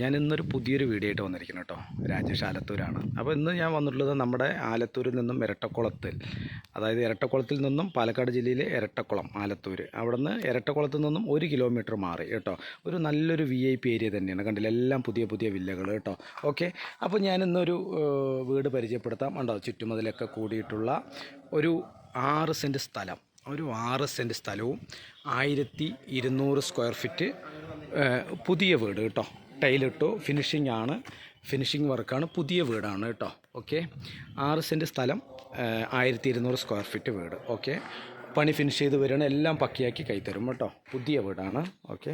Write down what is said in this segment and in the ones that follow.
ഞാൻ ഇന്നൊരു പുതിയൊരു വീഡിയോ ആയിട്ട് വന്നിരിക്കുന്നു കേട്ടോ രാജേഷ് ആലത്തൂരാണ്. അപ്പോൾ ഇന്ന് ഞാൻ വന്നിട്ടുള്ളത് നമ്മുടെ ആലത്തൂരിൽ നിന്നും ഇരട്ടക്കുളത്തിൽ. അതായത് ഇരട്ടക്കുളത്തിൽ നിന്നും പാലക്കാട് ജില്ലയിലെ ഇരട്ടക്കുളം ആലത്തൂർ അവിടെ നിന്ന് ഇരട്ടക്കുളത്തിൽ നിന്നും ഒരു കിലോമീറ്റർ മാറി കേട്ടോ. ഒരു നല്ലൊരു വി ഐ പി ഏരിയ തന്നെയാണ്. കണ്ടില്ല? എല്ലാം പുതിയ പുതിയ വില്ലകൾ കേട്ടോ. ഓക്കെ? അപ്പോൾ ഞാൻ ഇന്നൊരു വീട് പരിചയപ്പെടുത്താം. ഉണ്ടോ ചുറ്റുമതിലൊക്കെ കൂടിയിട്ടുള്ള ഒരു ആറ് സെന്റ് സ്ഥലം. ഒരു ആറ് സെന്റ് സ്ഥലവും ആയിരത്തി ഇരുന്നൂറ് സ്ക്വയർ ഫീറ്റ് പുതിയ വീട് കേട്ടോ. ടൈലിട്ടു. ഫിനിഷിംഗ് ആണ്. ഫിനിഷിംഗ് വർക്കാണ് പുതിയ വീടാണ് കേട്ടോ. ഓക്കെ ആറ് സെന്റ് സ്ഥലം ആയിരത്തി ഇരുന്നൂറ് സ്ക്വയർ ഫീറ്റ് വീട്. ഓക്കെ പണി ഫിനിഷ് ചെയ്ത് വരികയാണ്. എല്ലാം പക്കിയാക്കി കൈത്തരും കേട്ടോ. പുതിയ വീടാണ്. ഓക്കെ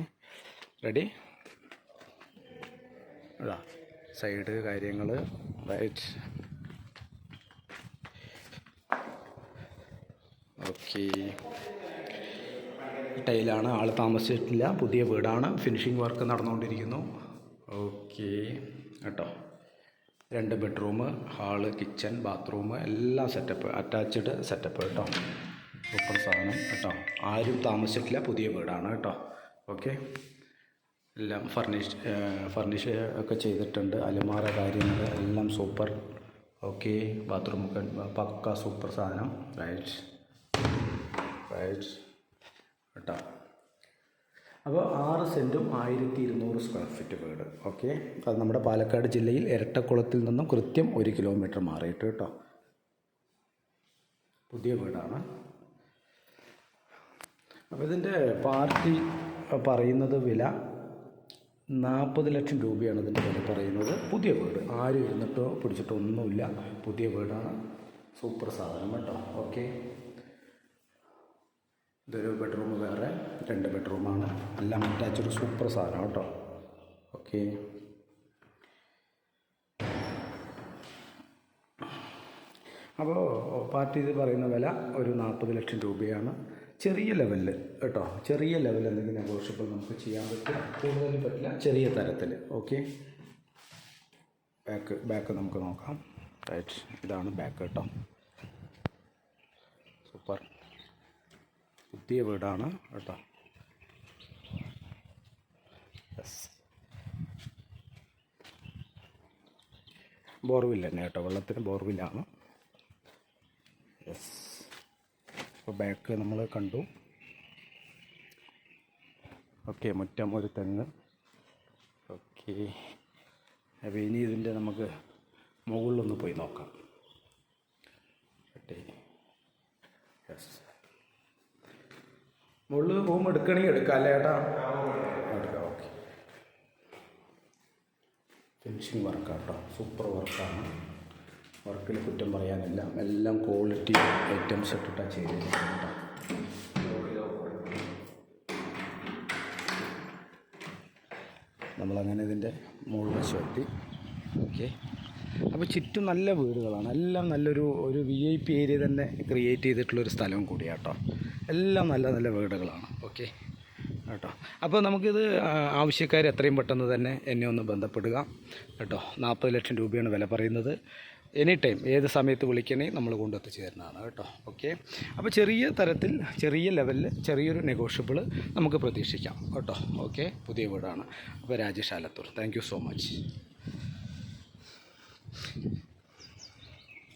റെഡി അതാ സൈഡ് കാര്യങ്ങൾ. റൈറ്റ് ഓക്കെ ടൈലാണ് ആൾ താമസിച്ചിട്ടില്ല. പുതിയ വീടാണ്. ഫിനിഷിംഗ് വർക്ക് നടന്നുകൊണ്ടിരിക്കുന്നു. ഓക്കെ. കേട്ടോ. രണ്ട് ബെഡ്റൂം ഹാൾ കിച്ചൺ ബാത്റൂം എല്ലാം സെറ്റപ്പ് അറ്റാച്ച്ഡ് സെറ്റപ്പ് കേട്ടോ. സൂപ്പർ സാധനം കേട്ടോ. ആരും താമസിച്ചിട്ടില്ല പുതിയ വീടാണ് കേട്ടോ. ഓക്കെ. എല്ലാം ഫർണിഷ് ഫർണിഷ് ഒക്കെ ചെയ്തിട്ടുണ്ട്. അലമാര കാര്യങ്ങൾ എല്ലാം സൂപ്പർ. ഓക്കെ. ബാത്റൂമൊക്കെ പക്ക സൂപ്പർ സാധനം. റൈറ്റ് റൈറ്റ് കേട്ടോ. അപ്പോൾ ആറ് സെന്റും ആയിരത്തി ഇരുന്നൂറ് സ്ക്വയർ ഫീറ്റ് വീട്. ഓക്കെ അത് നമ്മുടെ പാലക്കാട് ജില്ലയിൽ ഇരട്ടക്കുളത്തിൽ നിന്നും കൃത്യം ഒരു കിലോമീറ്റർ മാറിയിട്ട് കേട്ടോ. പുതിയ വീടാണ്. അപ്പോൾ ഇതിന്റെ പാർട്ടി പറയുന്നത് വില നാൽപ്പത് ലക്ഷം രൂപയാണ് ഇതിന്റെ വില പറയുന്നത്. പുതിയ വീട്. ആരും ഇരുന്നിട്ടോ പിടിച്ചിട്ടോ ഒന്നുമില്ല. പുതിയ വീടാണ്. സൂപ്പർ സാധനം കേട്ടോ. ഓക്കെ ഇതൊരു ബെഡ്റൂം വേറെ രണ്ട് ബെഡ്റൂമാണ് എല്ലാം അറ്റാച്ചൊരു സൂപ്പർ സാധനം കേട്ടോ. ഓക്കെ അപ്പോൾ പാർട്ടി ഇത് പറയുന്ന വില ഒരു നാൽപ്പത് ലക്ഷം രൂപയാണ്. ചെറിയ ലെവലിൽ കേട്ടോ. ചെറിയ ലെവലിൽ എന്തെങ്കിലും നെഗോഷ്യബിൾ നമുക്ക് ചെയ്യാൻ പറ്റും. കൂടുതൽ പറ്റില്ല ചെറിയ തരത്തിൽ. ഓക്കെ ബാക്ക് ബാക്ക് നമുക്ക് നോക്കാം. റൈറ്റ് ഇതാണ് ബാക്ക് കേട്ടോ. സൂപ്പർ പുതിയ വീടാണ് കേട്ടോ. യെസ് ബോർവില്ല തന്നെ കേട്ടോ. വെള്ളത്തിന് ബോർവില്ലാണ് യെസ് അപ്പോൾ ബാക്ക് നമ്മൾ കണ്ടു. ഓക്കെ മുറ്റം ഒരു തെങ്ങ്. ഓക്കെ അപ്പോൾ ഇനി ഇതിന്റെ നമുക്ക് മുകളിലൊന്ന് പോയി നോക്കാം. യെസ് മുകളിൽ റൂം എടുക്കണമെങ്കിൽ എടുക്കാം അല്ലേ ഏട്ടാ? എടുക്കാം ഓക്കെ. ഫിനിഷിങ് വർക്കാണ് സൂപ്പർ വർക്കാണ് വർക്കിൽ കുറ്റം പറയാനില്ല. എല്ലാം ക്വാളിറ്റി ഐറ്റംസ് ഇട്ടിട്ടാണ് ചെയ്തിട്ടുണ്ട് നമ്മളങ്ങനെ ഇതിന്റെ മുകളിൽ വശം എത്തി ഓക്കെ. അപ്പോൾ ചുറ്റും നല്ല വീടുകളാണ്. എല്ലാം നല്ലൊരു ഒരു വി ഐ പി ഏരിയ തന്നെ ക്രിയേറ്റ് ചെയ്തിട്ടുള്ളൊരു സ്ഥലവും കൂടിയാണ് കേട്ടോ എല്ലാം നല്ല നല്ല വീടുകളാണ്. ഓക്കെ കേട്ടോ? അപ്പോൾ നമുക്കിത് ആവശ്യക്കാർ എത്രയും പെട്ടെന്ന് തന്നെ എന്നെ ഒന്ന് ബന്ധപ്പെടുക. കേട്ടോ? നാൽപ്പത് ലക്ഷം രൂപയാണ് വില പറയുന്നത്. എനി ടൈം ഏത് സമയത്ത് വിളിക്കണേ നമ്മൾ കൊണ്ടെത്തിച്ച് തരുന്നതാണ് കേട്ടോ. ഓക്കെ അപ്പോൾ ചെറിയ തരത്തിൽ ചെറിയ ലെവലിൽ ചെറിയൊരു നെഗോഷ്യബിൾ നമുക്ക് പ്രതീക്ഷിക്കാം. കേട്ടോ? ഓക്കെ പുതിയ വീടാണ്. അപ്പോൾ Rajesh Alathur. Thank so much Thank you.